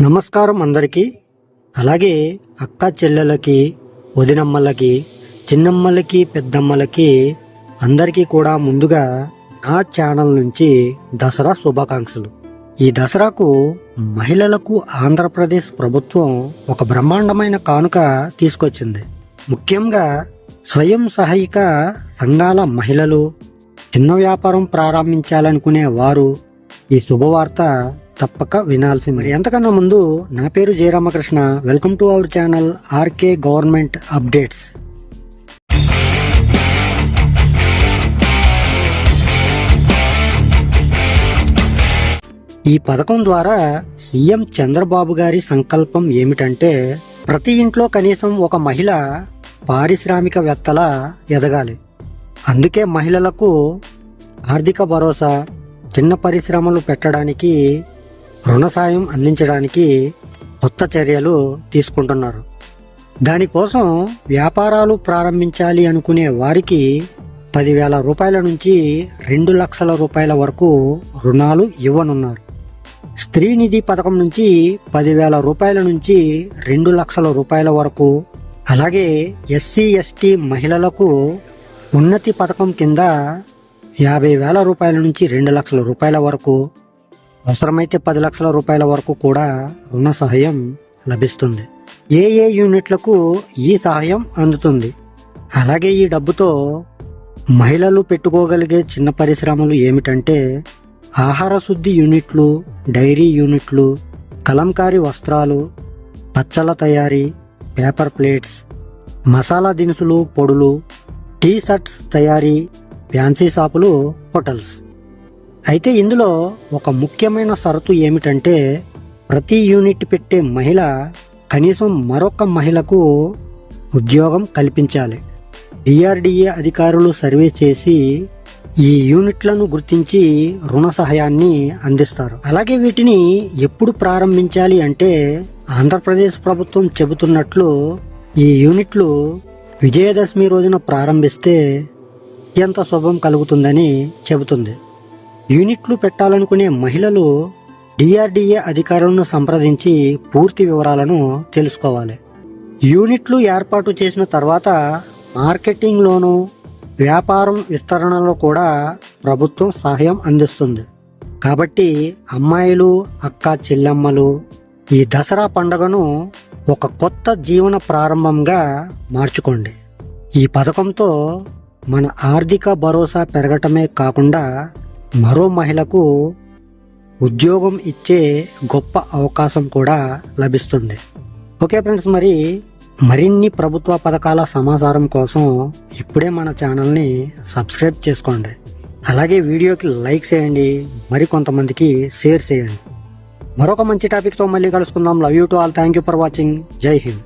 నమస్కారం అందరికీ. అలాగే అక్క చెల్లెలకి వదినమ్మలకి చిన్నమ్మలకి పెద్దమ్మలకి అందరికీ కూడా ముందుగా నా ఛానల్ నుంచి దసరా శుభాకాంక్షలు. ఈ దసరాకు మహిళలకు ఆంధ్రప్రదేశ్ ప్రభుత్వం ఒక బ్రహ్మాండమైన కానుక తీసుకొచ్చింది. ముఖ్యంగా స్వయం సహాయక సంఘాల మహిళలు చిన్న వ్యాపారం ప్రారంభించాలనుకునే వారు ఈ శుభవార్త తప్పక వినాల్సింది. మరి ఎంతకన్నా ముందు నా పేరు Jayaramakrishna. Welcome to our channel RK government updates. ఈ పథకం ద్వారా సీఎం చంద్రబాబు గారి సంకల్పం ఏమిటంటే ప్రతి ఇంట్లో కనీసం ఒక మహిళ పారిశ్రామికవేత్తల ఎదగాలి. అందుకే మహిళలకు ఆర్థిక భరోసా చిన్న పరిశ్రమలు పెట్టడానికి రుణ సాయం అందించడానికి కొత్త చర్యలు తీసుకుంటున్నారు. దానికోసం వ్యాపారాలు ప్రారంభించాలి అనుకునే వారికి పదివేల రూపాయల నుంచి రెండు లక్షల రూపాయల వరకు రుణాలు ఇవ్వనున్నారు. స్త్రీ నిధి పథకం నుంచి పదివేల రూపాయల నుంచి రెండు లక్షల రూపాయల వరకు అలాగే ఎస్సీ ఎస్టీ మహిళలకు ఉన్నతి పథకం కింద యాభై వేల రూపాయల నుంచి రెండు లక్షల రూపాయల వరకు అవసరమైతే పది లక్షల రూపాయల వరకు కూడా రుణ సహాయం లభిస్తుంది. ఏ ఏ యూనిట్లకు ఈ సహాయం అందుతుంది? అలాగే ఈ డబ్బుతో మహిళలు పెట్టుకోగలిగే చిన్న పరిశ్రమలు ఏమిటంటే ఆహార శుద్ధి యూనిట్లు డైరీ యూనిట్లు కలంకారీ వస్త్రాలు పచ్చల తయారీ పేపర్ ప్లేట్స్ మసాలా దినుసులు పొడులు టీ షర్ట్స్ తయారీ ఫ్యాన్సీ షాపులు హోటల్స్. అయితే ఇందులో ఒక ముఖ్యమైన షరతు ఏమిటంటే ప్రతి యూనిట్ పెట్టే మహిళ కనీసం మరొక మహిళకు ఉద్యోగం కల్పించాలి. డిఆర్డిఏ అధికారులు సర్వే చేసి ఈ యూనిట్లను గుర్తించి రుణ సహాయాన్ని అందిస్తారు. అలాగే వీటిని ఎప్పుడు ప్రారంభించాలి అంటే ఆంధ్రప్రదేశ్ ప్రభుత్వం చెబుతున్నట్లు ఈ యూనిట్లు విజయదశమి రోజున ప్రారంభిస్తే అత్యంత శుభం కలుగుతుందని చెబుతుంది. యూనిట్లు పెట్టాలనుకునే మహిళలు డిఆర్డిఏ అధికారులను సంప్రదించి పూర్తి వివరాలను తెలుసుకోవాలి. యూనిట్లు ఏర్పాటు చేసిన తర్వాత మార్కెటింగ్లోనూ వ్యాపారం విస్తరణలో కూడా ప్రభుత్వం సహాయం అందిస్తుంది. కాబట్టి అమ్మాయిలు అక్క చెల్లెమ్మలు ఈ దసరా పండుగను ఒక కొత్త జీవన ప్రారంభంగా మార్చుకోండి. ఈ పథకంతో మన ఆర్థిక భరోసా పెరగటమే కాకుండా మరో మహిళకు ఉద్యోగం ఇచ్చే గొప్ప అవకాశం కూడా లభిస్తుంది. ఓకే ఫ్రెండ్స్ మరి మరిన్ని ప్రభుత్వ పథకాల సమాచారం కోసం ఇప్పుడే మన ఛానల్ని సబ్స్క్రైబ్ చేసుకోండి. అలాగే వీడియోకి లైక్ చేయండి మరి కొంతమందికి షేర్ చేయండి. మరొక మంచి టాపిక్తో మళ్ళీ కలుసుకుందాం. Love you to all thank you for watching Jai Hind.